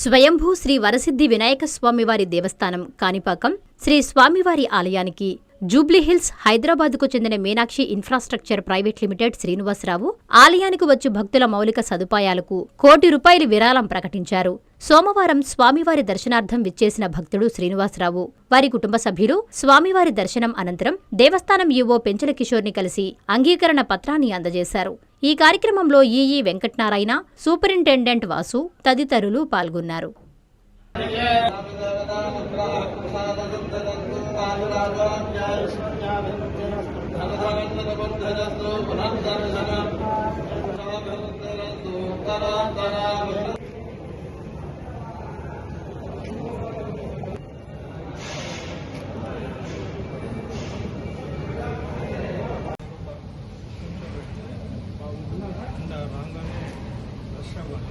స్వయంభూ శ్రీ వరసిద్ధి వినాయక స్వామివారి దేవస్థానం కాణిపాకం. శ్రీ స్వామివారి ఆలయానికి జూబ్లీహిల్స్ హైదరాబాద్కు చెందిన Meenakshi infrastructure private limited Srinivasarao ఆలయానికి వచ్చు భక్తుల మౌలిక సదుపాయాలకు కోటి రూపాయలు విరాళం ప్రకటించారు. సోమవారం స్వామివారి దర్శనార్థం విచ్చేసిన భక్తుడు శ్రీనివాసరావు. వారి కుటుంబ సభ్యులు స్వామివారి దర్శనం అనంతరం దేవస్థానం ఈవో పెంచల కిషోర్ని కలిసి అంగీకరణ పత్రాన్ని అందజేశారు. ఈ కార్యక్రమంలో ఈఈ వెంకటనారాయణ సూపరింటెండెంట్ వాసు తదితరులు పాల్గొన్నారు